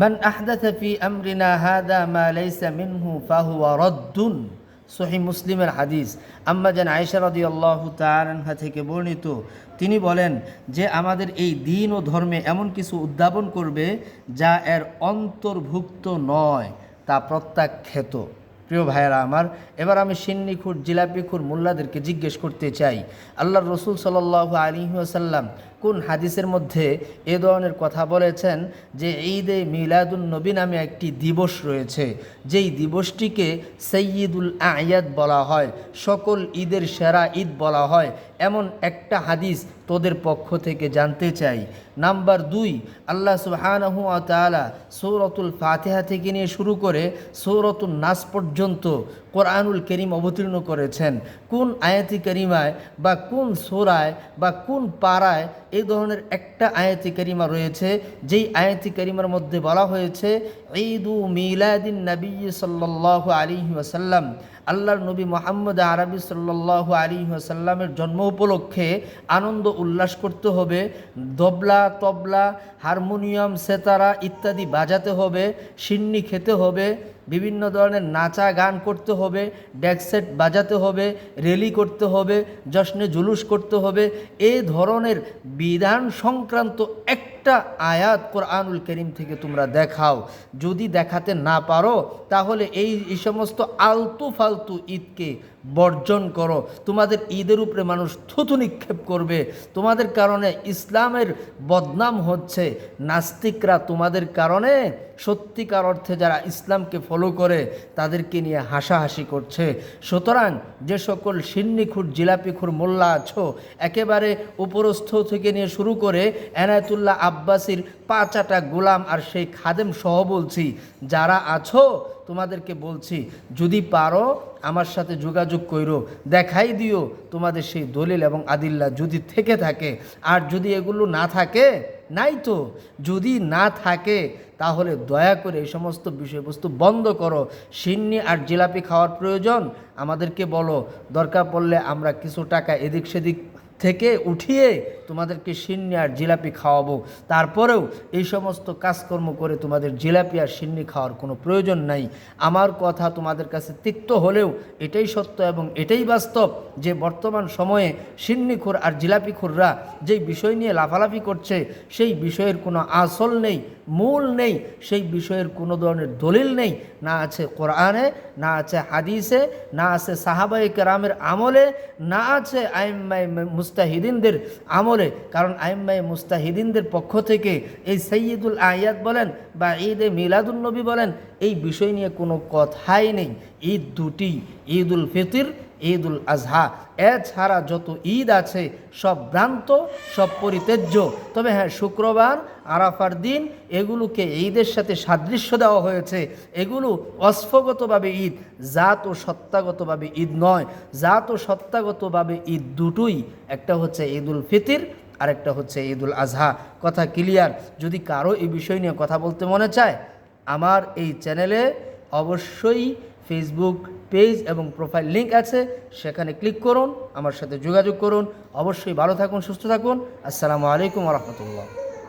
মান আহদাথা ফি মিনহু ফাহুয়া রদ্দুন। সহি মুসলিমের হাদিস। আম্মা জান আয়েশা রাদিয়াল্লাহু তাআলা থেকে বর্ণিত, তিনি বলেন যে আমাদের এই দিন ও ধর্মে এমন কিছু উদ্যাপন করবে যা এর অন্তর্ভুক্ত নয়, তা প্রত্যাখ্যাত। প্রিয় ভাইয়েরা আমার, এবার আমি সিন্নিখুর, জিলাপিখুর মোল্লাদেরকে জিজ্ঞেস করতে চাই। আল্লাহর রসুল সাল আলী আসাল্লাম কোন হাদিসের মধ্যে এ ধরনের কথা বলেছেন যে ঈদে মিলাদুল নবী নামে একটি দিবস রয়েছে? যেই দিবসটিকে সৈয়দুল আয়াদ বলা হয়, সকল ঈদের সেরা ঈদ বলা হয়, এমন একটা হাদিস তোদের পক্ষ থেকে জানতে চাই। নাম্বার দুই, আল্লাহ সুবহানাহু ওয়া তাআলা সৌরতুল ফাতিহা থেকে নিয়ে শুরু করে সৌরতুল নাস পর্যন্ত কোরআনুল করিম অবতীর্ণ করেছেন। কোন আয়াতি করিমায় বা কোন সোরায় বা কোন পাড়ায় এই ধরনের একটা আয়াতি করিমা রয়েছে, যেই আয়াতি করিমার মধ্যে বলা হয়েছে, ঈদু মিলাদিন নবী সাল্লাহ আলী ওয়াসাল্লাম। আল্লাহর নবী মোহাম্মদ আরবি সাল্লাহ আলী ওয়াসাল্লামের জন্ম উপলক্ষে আনন্দ উল্লাস করতে হবে দবলা তবলা, হারমোনিয়াম, সেতারা ইত্যাদি বাজাতে হবে, সিন্নি খেতে হবে বিভিন্ন ধরনের নাচা গান করতে হবে ডেকসেট বাজাতে হবে রেলি করতে হবে, জশ্নে জুলুস করতে হবে, এ ধরনের বিধান সংক্রান্ত একটা আয়াত কোরআনুল করিম থেকে তোমরা দেখাও। যদি দেখাতে না পারো, তাহলে এই এই সমস্ত আলতু ফালতু ঈদকে বর্জন করো। তোমাদের ঈদের উপরে মানুষ থুতু নিক্ষেপ করবে। তোমাদের কারণে ইসলামের বদনাম হচ্ছে। নাস্তিকরা তোমাদের কারণে সত্যিকার অর্থে যারা ইসলামকে ফলো করে, তাদেরকে নিয়ে হাসাহাসি করছে। সুতরাং যে সকল সিন্নিখুর, জিলাপিখুর মোল্লা আছো, একেবারে উপরস্থ থেকে নিয়ে শুরু করে এনায়তুল্লাহ আব্বাসির পাঁচাটা গোলাম আর সেই খাদেম সহ বলছি, যারা আছো, তোমাদেরকে বলছি, যদি পারো আমার সাথে যোগাযোগ করো দেখাই দিও তোমাদের সেই দলিল এবং আদিল্লা যদি থেকে থাকে। আর যদি এগুলো না থাকে, নাই তো। যদি না থাকে, তাহলে দয়া করে এই সমস্ত বিষয়বস্তু বন্ধ করো। সিন্নি আর জিলাপি খাওয়ার প্রয়োজন, আমাদেরকে বলো। দরকার পড়লে আমরা কিছু টাকা এদিক সেদিক থেকে উঠিয়ে তোমাদেরকে সিন্নি আর জিলাপি খাওয়াবো। তারপরেও এই সমস্ত কাজকর্ম করে তোমাদের জিলাপি আর সিন্নি খাওয়ার কোনো প্রয়োজন নাই। আমার কথা তোমাদের কাছে তিক্ত হলেও এটাই সত্য এবং এটাই বাস্তব যে বর্তমান সময়ে সিন্নিখোর আর জিলাপিখোররা যেই বিষয় নিয়ে লাফালাফি করছে, সেই বিষয়ের কোনো আসল নেই। মূল নেই, সেই বিষয়ের কোনো ধরনের দলিল নেই। না আছে কোরআনে, না আছে হাদিসে, না আছে সাহাবাই কেরামের আমলে, না আছে আইম্মাই মুস্তাহিদিনদের আমলে। কারণ আইম্মাই মুস্তাহিদিনদের পক্ষ থেকে এই সৈয়দুল আয়াত বলেন বা ঈদে মিলাদুল নবী বলেন, এই বিষয় নিয়ে কোনো কথাই নেই। ঈদ দুটি, ঈদুল ফিতির ঈদুল আজহা। এছাড়া যত ঈদ আছে, সব ভ্রান্ত, সব পরিত্যাজ্য। তবে হ্যাঁ শুক্রবার, আরাফার দিন, এগুলোকে ঈদের সাথে সাদৃশ্য দেওয়া হয়েছে। এগুলো অস্ফগতভাবে ঈদ, জাত ও সত্তাগতভাবে ঈদ নয়। জাত ও সত্তাগতভাবে ঈদ দুটোই, একটা হচ্ছে ঈদুল ফিতির, আরেকটা হচ্ছে ঈদুল আজহা। কথা ক্লিয়ার? যদি কারও এই বিষয় নিয়ে কথা বলতে মনে চায়, আমার এই চ্যানেলে অবশ্যই ফেসবুক পেজ এবং প্রোফাইল লিঙ্ক আছে, সেখানে ক্লিক করুন, আমার সাথে যোগাযোগ করুন। অবশ্যই ভালো থাকুন, সুস্থ থাকুন। আসসালামু আলাইকুম রহমতুল্লাহ।